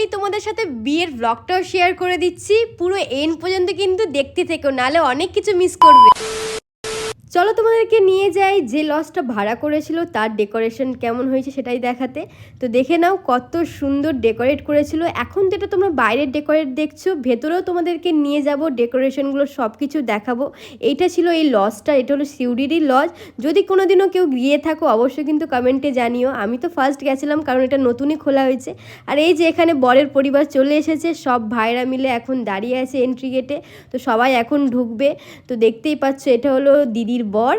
Finally তোমাদের সাথে বিয়ের ব্লগটাও শেয়ার করে দিচ্ছি। পুরো এন পর্যন্ত কিন্তু দেখতে থেকো নাহলে অনেক কিছু মিস করবে। চলো তোমাদেরকে নিয়ে যাই যে লজটা ভাড়া করেছিল, তার ডেকোরেশন কেমন হয়েছে সেটাই দেখাতে। তো দেখে নাও কত সুন্দর ডেকোরেট করেছিল। এখন তো এটা তোমরা বাইরের ডেকোরেট দেখছ, ভেতরেও তোমাদেরকে নিয়ে যাব, ডেকোরেশনগুলো সব কিছু দেখাবো। এইটা ছিল এই লজটা, এটা হলো সিউড়িরই লজ। যদি কোনো দিনও কেউ গিয়ে থাকো, অবশ্যই কিন্তু কমেন্টে জানিও। আমি তো ফার্স্ট গেছিলাম, কারণ এটা নতুনই খোলা হয়েছে। আর এই যে এখানে বরের পরিবার চলে এসেছে, সব ভাইরা মিলে এখন দাঁড়িয়ে আছে এন্ট্রি গেটে তো সবাই এখন ঢুকবে। তো দেখতেই পাচ্ছ, এটা হলো দিদির বর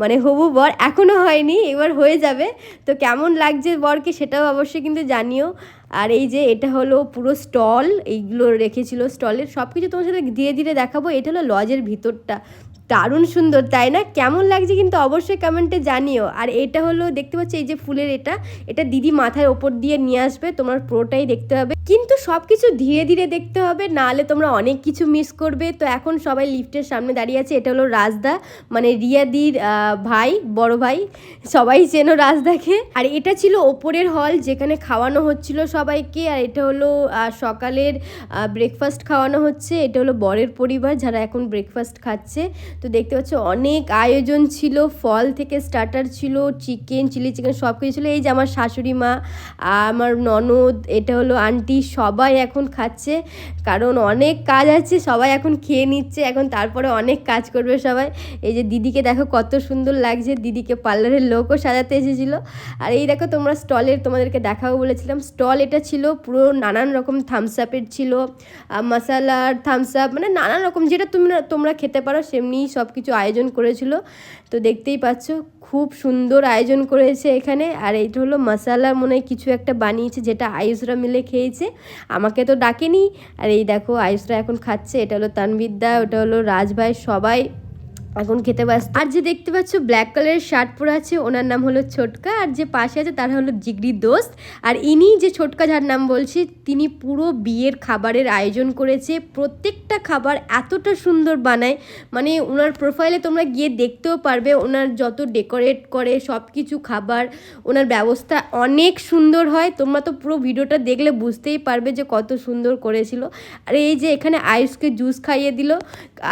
মানে হবু বর এখনও হয়নি, এবার হয়ে যাবে। তো কেমন লাগছে বরকে সেটাও অবশ্যই কিন্তু জানিও। আর এই যে এটা হলো পুরো স্টল, এইগুলো রেখেছিল স্টলের সব কিছু তোমার সাথে ধীরে ধীরে দেখাবো। এটা হলো লজের ভিতরটা। দারুণ সুন্দর, তাই না? কেমন লাগছে কিন্তু অবশ্যই কমেন্টে জানিও। আর এটা হলো, দেখতে পাচ্ছ এই যে ফুলের এটা এটা দিদি মাথার ওপর দিয়ে নিয়ে আসবে, তোমার পুরোটাই দেখতে হবে। কিন্তু সব কিছু ধীরে ধীরে দেখতে হবে, নাহলে তোমরা অনেক কিছু মিস করবে। তো এখন সবাই লিফটের সামনে দাঁড়িয়ে আছে, এটা হলো রাজদা মানে রিয়াদির ভাই, বড় ভাই, সবাই চেনো রাজদাকে। আর এটা ছিল ওপরের হল যেখানে খাওয়ানো হচ্ছিল সবাইকে। আর এটা হলো সকালের ব্রেকফাস্ট খাওয়ানো হচ্ছে, এটা হলো বরের পরিবার যারা এখন ব্রেকফাস্ট খাচ্ছে। তো দেখতে পাচ্ছ অনেক আয়োজন ছিল, ফল থেকে স্টার্টার ছিল চিকেন চিলি চিকেন সব কিছু ছিল। এই যে আমার শাশুড়ি মা, আমার ননদ, এটা হলো আন্টি সবাই এখন খাচ্ছে। কারণ অনেক কাজ আছে, সবাই এখন খেয়ে নিচ্ছে, এখন তারপরে অনেক কাজ করবে সবাই। এই যে দিদিকে দেখো কত সুন্দর লাগছে, দিদিকে পার্লারের লোকও সাজাতে এসেছিল। আর এই দেখো তোমরা স্টলের, তোমাদেরকে দেখাবো বলেছিলাম। স্টল এটা ছিল, পুরো নানান রকম থামস আপের ছিল। মশালার থামস আপ মানে নানান রকম, যেটা তোমরা তোমরা খেতে পারো, সেমনিই সব কিছু আয়োজন করেছিল। তো দেখতেই পাচ্ছ, খুব সুন্দর আয়োজন করেছে এখানে। আর এইটা হলো মশালা মনে কিছু একটা বানিয়েছে যেটা আয়ুষরা মিলে খেয়েছে। আমাকে তো ডাকেনি। আর এই দেখো, আয়ুষরা এখন খাচ্ছে। এটা হলো তানবিদ্যা, ওটা হলো রাজভাই সবাই এখন খেতে ব্যস্ত আর যে দেখতে পাচ্ছ ব্ল্যাক কালারের শার্ট পরে আছে, ওনার নাম হলো ছোটকা, আর যে পাশে আছে তার হলো জিগরি দোস্ত। আর ইনি যে ছোটকা যার নাম বলছি, তিনি পুরো বিয়ের খাবারের আয়োজন করেছে, প্রত্যেকটা খাবার এতটা সুন্দর বানায়। মানে ওনার প্রোফাইলে তোমরা গিয়ে দেখতেও পারবে, ওনার যত ডেকোরেট করে সব কিছু খাবার, ওনার ব্যবস্থা অনেক সুন্দর হয়। তোমরা তো পুরো ভিডিওটা দেখলে বুঝতেই পারবে যে কত সুন্দর করেছিল। আর এই যে এখানে আয়ুষকে জুস খাইয়ে দিল,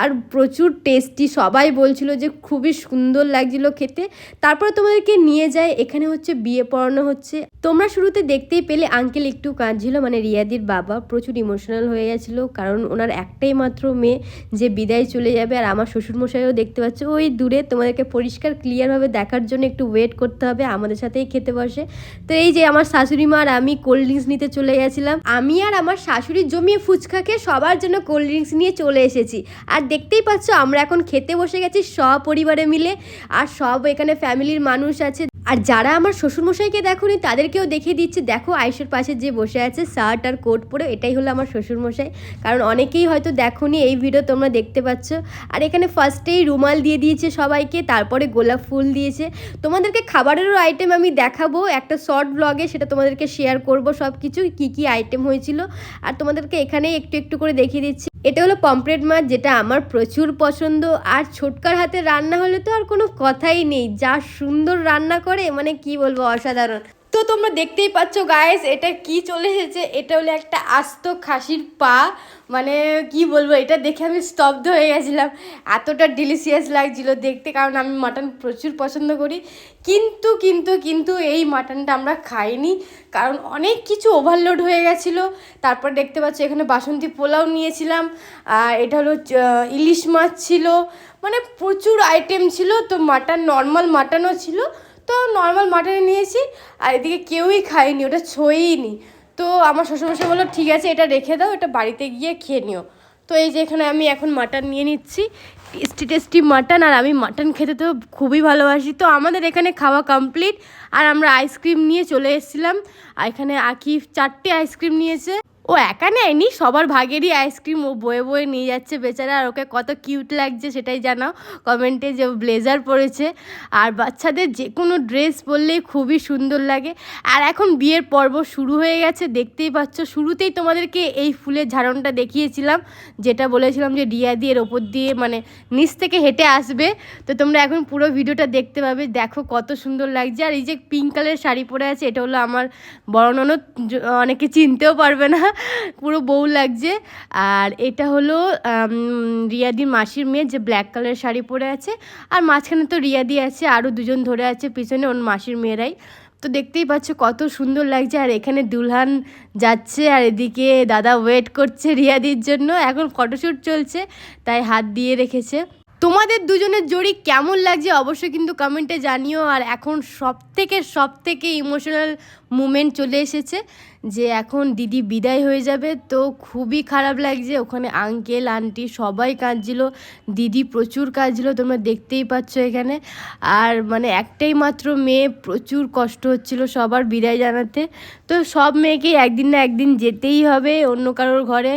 আর প্রচুর টেস্টি সবাই বলছিল যে খুবই সুন্দর লাগছিল খেতে। তারপরে তোমাদেরকে নিয়ে যায় এখানে হচ্ছে বিয়ে পড়ানো হচ্ছে। তোমরা শুরুতে দেখতেই পেলে আঙ্কেল একটু কাঁদছিল মানে রিয়াদির বাবা প্রচুর ইমোশনাল হয়ে গেছিল, কারণ ওনার একটাই মাত্র মেয়ে যে বিদায় চলে যাবে, আর আমার শ্বশুরমশাইও দেখতে পাচ্ছ, ওই দূরে তোমাদেরকে পরিষ্কার ক্লিয়ারভাবে দেখার জন্য একটু ওয়েট করতে হবে, আমাদের সাথেই খেতে বসে। তো এই যে আমার শাশুড়ি মা আর আমি কোল্ড ড্রিঙ্কস নিতে চলে গেছিলাম। আমি আর আমার শাশুড়ি জমিয়ে ফুচকাকে সবার জন্য কোল্ড ড্রিঙ্কস নিয়ে চলে এসেছি। আর দেখতেই পাচ্ছ, আমরা এখন খেতে বসে গেছি সপরিবারে মিলে আর সব এখানে ফ্যামিলির মানুষ আছে আর যারা আমার শ্বশুরমশাইকে দেখোনি, তাদেরকেও দেখিয়ে দিচ্ছে, দেখো আয়ুষের পাশে যে বসে আছে শার্ট আর কোট পরে, এটাই হলো আমার শ্বশুরমশাই। কারণ অনেকেই হয়তো দেখোনি এই ভিডিও, তোমরা দেখতে পাচ্ছ। আর এখানে ফার্স্টেই রুমাল দিয়ে দিয়েছে সবাইকে, তারপরে গোলাপ ফুল দিয়েছে। তোমাদেরকে খাবারেরও আইটেম আমি দেখাবো, একটা শর্ট ব্লগে সেটা তোমাদেরকে শেয়ার করব সব কিছু কী কী আইটেম হয়েছিল। আর তোমাদেরকে এখানেই একটু একটু করে দেখিয়ে দিচ্ছি। এটা হলো পমপ্লেট মাছ, যেটা আমার প্রচুর পছন্দ। আর ছোটকার হাতে রান্না হলে তো আর কোনো কথাই নেই, যা সুন্দর রান্না করে মানে কি বলব, অসাধারণ। তো তোমরা দেখতেই পাচ্ছ গায়েস এটা কি চলে এসেছে? এটা হলো একটা আস্ত খাসির পা। মানে কি বলব, এটা দেখে আমি স্তব্ধ হয়ে গেছিলাম। এতটা ডিলিশিয়াস লাগছিল দেখতে, কারণ আমি মাটন প্রচুর পছন্দ করি। কিন্তু কিন্তু কিন্তু এই মাটনটা আমরা খাইনি, কারণ অনেক কিছু ওভারলোড হয়ে গেছিল। তারপর দেখতে পাচ্ছ, এখানে বাসন্তী পোলাও নিয়েছিলাম। আর এটা হলো ইলিশ মাছ ছিল। মানে প্রচুর আইটেম ছিল। তো মাটন নর্মাল মাটনও ছিল। তো নর্মাল মাটন নিয়েছি, আর এদিকে কেউই খায়নি, ওটা ছোঁয়ইনি তো আমার শ্বশুরমশাই বলল, ঠিক আছে, এটা রেখে দাও, এটা বাড়িতে গিয়ে খেয়ে নিও। তো এই যে এখানে আমি এখন মাটন নিয়ে নিচ্ছি টেস্টি টেস্টি মাটন আর আমি মাটন খেতে তো খুবই ভালোবাসি। তো আমাদের এখানে খাওয়া কমপ্লিট আর আমরা আইসক্রিম নিয়ে চলে এসেছিলাম। আর এখানে আঁকি চারটে আইসক্রিম নিয়েছে। ও একা নেয়নি, সবার ভাগেরই আইসক্রিম ও বয়ে বয়ে নিয়ে যাচ্ছে বেচারা, আর ওকে কত কিউট লাগছে সেটাই জানাও। কমেন্টে যে ব্লেজার পরেছে। আর বাচ্চাদের যে কোনো ড্রেস পরলেই খুবই সুন্দর লাগে। আর এখন বিয়ের পর্ব শুরু হয়ে গেছে, দেখতেই পাচ্ছ। শুরুতেই তোমাদেরকে এই ফুলের ঝাড়নটা দেখিয়েছিলাম, যেটা বলেছিলাম যে রিয়া দিয়ে ওপর দিয়ে মানে নিচ থেকে হেঁটে আসবে। তো তোমরা এখন পুরো ভিডিওটা দেখতে পাবে। দেখো কত সুন্দর লাগছে। আর এই যে পিঙ্ক কালারের শাড়ি পরে আছে এটা হলো আমার বড় অনেকে চিনতেও পারবে না পুরো বউ লাগছে। আর এটা হলো আম, রিয়াদির মাসির মেয়ে যে ব্ল্যাক কালারের শাড়ি পরে আছে। আর মাঝখানে তো রিয়াদি আছে আরও দুজন ধরে আছে পিছনে ওর মাসির মেয়েরাই। তো দেখতেই পাচ্ছ কত সুন্দর লাগছে। আর এখানে দুলহান যাচ্ছে, আর এদিকে দাদা ওয়েট করছে রিয়াদির জন্য। এখন ফটোশ্যুট চলছে, তাই হাত দিয়ে রেখেছে। তোমাদের দুজনের জড়ি কেমন লাগছে অবশ্যই কিন্তু কমেন্টে জানিও। আর এখন সব থেকে সব থেকে ইমোশনাল মুমেন্ট চলে এসেছে। যে এখন দিদি বিদায় হয়ে যাবে, তো খুবই খারাপ লাগছে। ওখানে আঙ্কেল আন্টি সবাই কাঁদছিল, দিদি প্রচুর কাঁদছিল, তোমরা দেখতেই পাচ্ছ এখানে। আর মানে একটাই মাত্র মেয়ে, প্রচুর কষ্ট হচ্ছিল সবার বিদায় জানাতে। তো সব মেয়েকেই একদিন না একদিন যেতেই হবে অন্য কারোর ঘরে।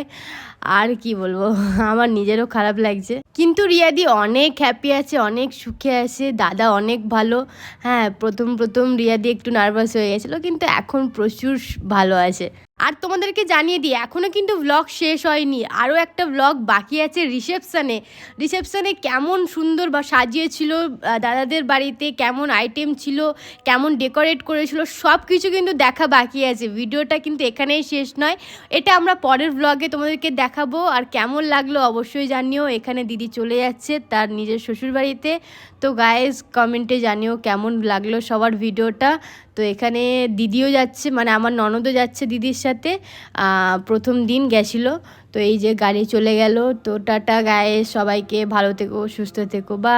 আর কি বলব, আমার নিজেরও খারাপ লাগছে। কিন্তু রিয়াদি অনেক হ্যাপি আছে, অনেক সুখে আছে, দাদা অনেক ভালো। হ্যাঁ প্রথম প্রথম রিয়াদি একটু নার্ভাস হয়ে গেছিল, কিন্তু এখন প্রচুর ভালো। আছে আর তোমাদেরকে জানিয়ে দিই এখনও কিন্তু ব্লগ শেষ হয়নি। আরও একটা ব্লগ বাকি আছে রিসেপশানে রিসেপশানে কেমন সুন্দর বা সাজিয়েছিল দাদাদের বাড়িতে, কেমন আইটেম ছিল, কেমন ডেকোরেট করেছিল সব কিছু কিন্তু দেখা বাকি আছে। ভিডিওটা কিন্তু এখানেই শেষ নয়। এটা আমরা পরের ব্লগে তোমাদেরকে দেখাবো। আর কেমন লাগল অবশ্যই জানিও। এখানে দিদি চলে যাচ্ছে তার নিজের শ্বশুরবাড়িতে। তো গায়েস কমেন্টে জানিও কেমন লাগল সবার ভিডিওটা। তো এখানে দিদিও যাচ্ছে মানে আমার ননদও যাচ্ছে দিদির সাথে। আহ, প্রথম দিন গেছিল। তো এই যে গাড়ি চলে গেল। তো টাটা গায়ে সবাইকে ভালো থেকো সুস্থ থেকো বা